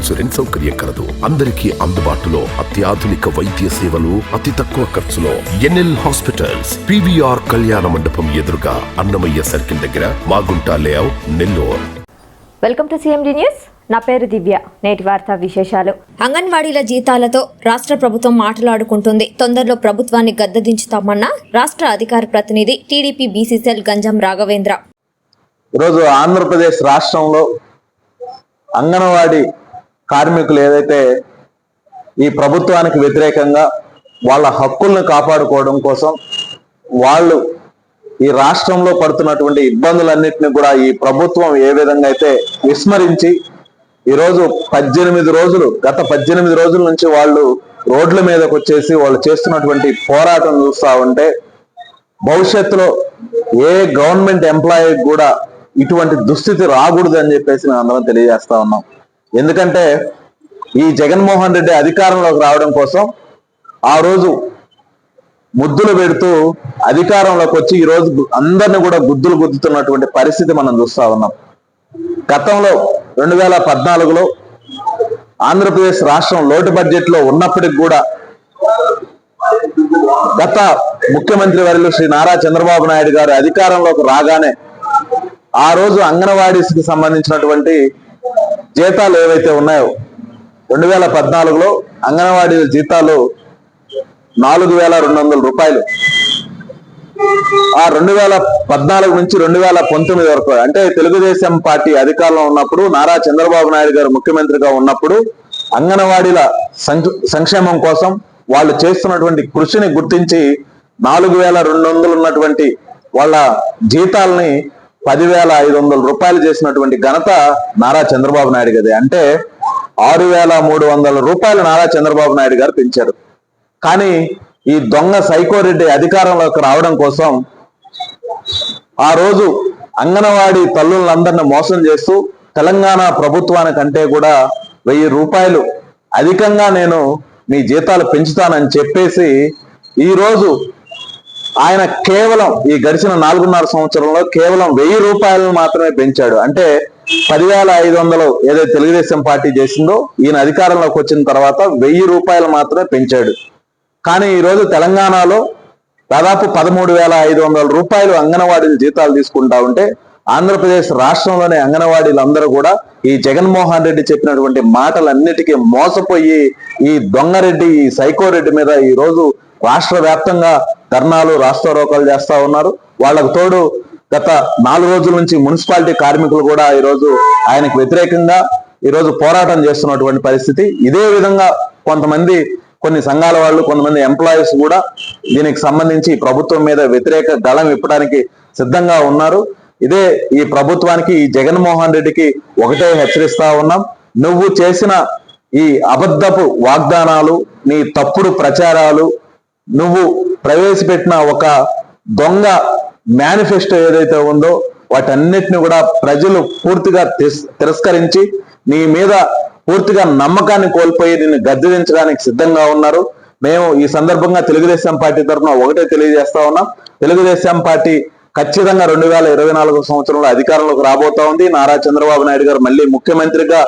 Insurance సౌకర్యం కలదు. అందరికీ అందుబాటులో అత్యాధునిక వైద్య సేవలు అతి తక్కువ ఖర్చులో. ఎన్ఎల్ హాస్పిటల్స్ పివిఆర్ కళ్యాణ మండపం ఎదురుగా అన్నమయ్య సర్కిల్ దగ్గర Magunta layout Nellore. Welcome to CMD news. నా పేరు దివ్య. నేటి వార్తా విశేషాలు. అంగన్వాడీల జీతాలతో రాష్ట్ర ప్రభుత్వం మాట్లాడుకుంటుంది. తొందరలో ప్రభుత్వాన్ని గద్దెదించుతామన్న రాష్ట్ర అధికార ప్రతినిధి టీడీపీ బీసీసీఎల్ గంజం రాఘవేంద్ర. ఈరోజు ఆంధ్రప్రదేశ్ రాష్ట్రంలో అంగన్వాడీ కార్మికులు ఏదైతే ఈ ప్రభుత్వానికి వ్యతిరేకంగా వాళ్ళ హక్కుల్ని కాపాడుకోవడం కోసం వాళ్ళు ఈ రాష్ట్రంలో పడుతున్నటువంటి ఇబ్బందులన్నింటినీ కూడా ఈ ప్రభుత్వం ఏ విధంగా అయితే విస్మరించి ఈరోజు పద్దెనిమిది రోజులు గత పద్దెనిమిది రోజుల నుంచి వాళ్ళు రోడ్ల మీదకి వచ్చేసి వాళ్ళు చేస్తున్నటువంటి పోరాటం చూస్తా ఉంటే భవిష్యత్తులో ఏ గవర్నమెంట్ ఎంప్లాయీ కూడా ఇటువంటి దుస్థితి రాకూడదు అని చెప్పేసి మేము అందరం తెలియజేస్తా ఉన్నాం. ఎందుకంటే ఈ జగన్మోహన్ రెడ్డి అధికారంలోకి రావడం కోసం ఆ రోజు ముద్దులు పెడుతూ అధికారంలోకి వచ్చి ఈ రోజు అందరిని కూడా గుద్దులు గుద్దుతున్నటువంటి పరిస్థితి మనం చూస్తా ఉన్నాం. గతంలో రెండు వేల పద్నాలుగులో ఆంధ్రప్రదేశ్ రాష్ట్రం లోటు బడ్జెట్లో ఉన్నప్పటికి కూడా గత ముఖ్యమంత్రి వర్యులు శ్రీ నారా చంద్రబాబు నాయుడు గారు అధికారంలోకి రాగానే ఆ రోజు అంగన్వాడీస్కి సంబంధించినటువంటి జీతాలు ఏవైతే ఉన్నాయో రెండు వేల పద్నాలుగులో అంగన్వాడీ జీతాలు నాలుగు వేల రెండు వందల రూపాయలు. ఆ రెండు వేల పద్నాలుగు నుంచి రెండు వేల పంతొమ్మిది వరకు అంటే తెలుగుదేశం పార్టీ అధికారంలో ఉన్నప్పుడు నారా చంద్రబాబు నాయుడు గారు ముఖ్యమంత్రిగా ఉన్నప్పుడు అంగన్వాడీల సంక్షేమం కోసం వాళ్ళు చేస్తున్నటువంటి కృషిని గుర్తించి నాలుగు వేల రెండు వందలు ఉన్నటువంటి వాళ్ళ జీతాలని పదివేల ఐదు వందల రూపాయలు చేసినటువంటి ఘనత నారా చంద్రబాబు నాయుడు గది అంటే ఆరు వేల మూడు వందల రూపాయలు నారా చంద్రబాబు నాయుడు గారు పెంచారు. కానీ ఈ దొంగ సైకోరెడ్డి అధికారంలోకి రావడం కోసం ఆ రోజు అంగన్వాడీ తల్లులందరిని మోసం చేస్తూ తెలంగాణ ప్రభుత్వానికంటే కూడా వెయ్యి రూపాయలు అధికంగా నేను మీ జీతాలు పెంచుతానని చెప్పేసి ఈ రోజు ఆయన కేవలం ఈ గడిచిన నాలుగున్నర సంవత్సరంలో కేవలం వెయ్యి రూపాయలను మాత్రమే పెంచాడు. అంటే పదివేల ఐదు వందలు ఏదైతే తెలుగుదేశం పార్టీ చేసిందో ఈయన అధికారంలోకి వచ్చిన తర్వాత వెయ్యి రూపాయలు మాత్రమే పెంచాడు. కానీ ఈ రోజు తెలంగాణలో దాదాపు పదమూడు వేల ఐదు వందల రూపాయలు అంగన్వాడీలు జీతాలు తీసుకుంటా ఉంటే ఆంధ్రప్రదేశ్ రాష్ట్రంలోని అంగన్వాడీలందరూ కూడా ఈ జగన్మోహన్ రెడ్డి చెప్పినటువంటి మాటలన్నిటికీ మోసపోయి ఈ దొంగరెడ్డి ఈ సైకో రెడ్డి మీద ఈ రోజు రాష్ట్ర వ్యాప్తంగా ధర్నాలు రాస్తారోకాలు చేస్తా ఉన్నారు. వాళ్ళకు తోడు గత నాలుగు రోజుల నుంచి మున్సిపాలిటీ కార్మికులు కూడా ఈ రోజు ఆయనకు వ్యతిరేకంగా ఈరోజు పోరాటం చేస్తున్నటువంటి పరిస్థితి. ఇదే విధంగా కొంతమంది కొన్ని సంఘాల వాళ్ళు కొంతమంది ఎంప్లాయీస్ కూడా దీనికి సంబంధించి ప్రభుత్వం మీద వ్యతిరేక దళం ఇప్పడానికి సిద్ధంగా ఉన్నారు. ఇదే ఈ ప్రభుత్వానికి ఈ జగన్మోహన్ రెడ్డికి ఒకటే హెచ్చరిస్తా ఉన్నాం. నువ్వు చేసిన ఈ అబద్ధపు వాగ్దానాలు నీ తప్పుడు ప్రచారాలు నువ్వు ప్రవేశపెట్టిన ఒక దొంగ మేనిఫెస్టో ఏదైతే ఉందో వాటన్నిటిని కూడా ప్రజలు పూర్తిగా తిరస్కరించి నీ మీద పూర్తిగా నమ్మకాన్ని కోల్పోయి నిన్ను గద్దెదించడానికి సిద్ధంగా ఉన్నారు. మేము ఈ సందర్భంగా తెలుగుదేశం పార్టీ తరఫున ఒకటే తెలియజేస్తా ఉన్నాం. తెలుగుదేశం పార్టీ ఖచ్చితంగా రెండు వేల ఇరవై నాలుగు సంవత్సరంలో అధికారంలోకి రాబోతా ఉంది. నారా చంద్రబాబు నాయుడు గారు మళ్ళీ ముఖ్యమంత్రిగా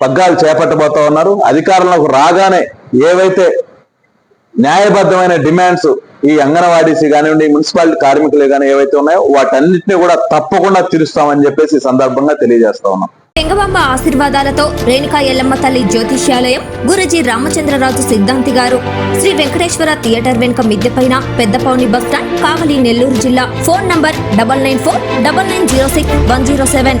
పగ్గాలు చేపట్టబోతా ఉన్నారు. అధికారంలోకి రాగానే ఏవైతే న్యాయబద్ధమైన డిమాండ్స్ ఈ అంగన్వాడీస్ కానివ్వండి మున్సిపాలిటీ కార్మికులు కానీ ఏవైతే ఉన్నాయో వాటన్నిటిని కూడా తప్పకుండా తీరుస్తామని చెప్పేసి ఈ సందర్భంగా తెలియజేస్తా ఉన్నాం. తెంగబాంబ ఆశీర్వాదాలతో రేణుకా ఎల్లమ్మ తల్లి జ్యోతిష్యాలయం గురుజీ రామచంద్రరాజు సిద్ధాంతి గారు శ్రీ వెంకటేశ్వర థియేటర్ వెనుక మిద్దెపైన పెద్దపౌని బస్టాండ్ కావలి నెల్లూరు జిల్లా. Phone number double nine four double nine zero six one zero seven.